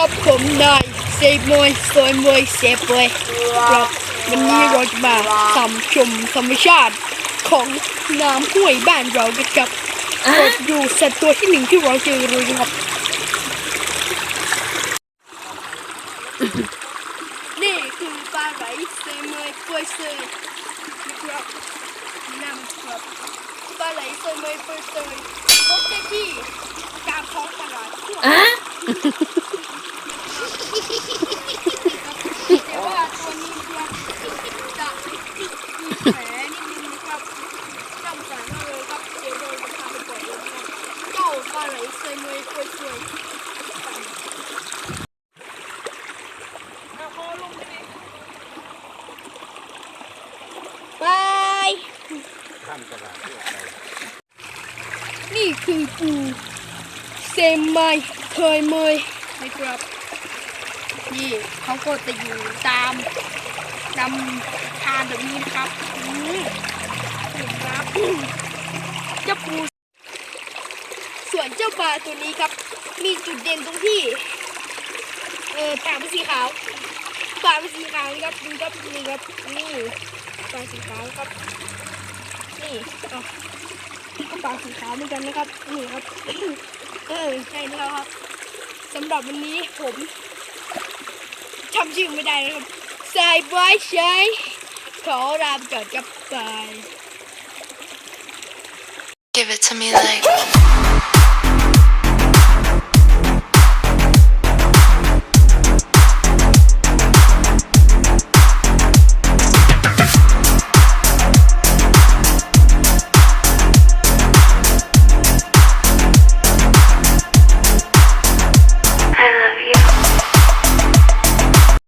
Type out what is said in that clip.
กับผมนายเซฟมวยสวยมวยเซฟมวยครับวันนี้เราจะมาสัมชมธรรมชาติของน้ำห้วยบ้านเรากันครับเราจะดูสัตว์ตัวที่หนึ่งที่เราเจอเลยนะครับ นี่คือปลาไหลเซมวยกล้วยเซยนะครับนำครับปลาไหลเซมวยกล้วยเซยพบได้ที่ตามท้องตลาดทั่ว อะ แต่ว่าตัวนี้ครับจะมีแผลนิดนึงนะครับจำสารมาเลยครับเดี๋ยวเราจะพาไปปล่อยเลยนะครับ เจ้าปลาไหลเซมวยกล้วยเซยบายนี่คือปูเซมไมเคยเมยนะครับนี่เขาก็จะอยู่ตามลำธารแบบนี้นะครับอืมครับเจ้าปูส่วนเจ้า ปลาตัวนี้ครับ มีจุดเด่นตรงที่ เออปากเป็นสีขาวปากเป็นสีขาวนี่ครับดูครับนี่ครับนี่ปากสีขาวครับ นี่เอก็ปากสีขาวเหมือนกันนะครับนี่ครับ เออใช่แล้วครับสำหรับวันนี้ผมจำชื่อไม่ได้นะครับสายบอยใช้ขอลาไปก่อนกับบาย Give it to me like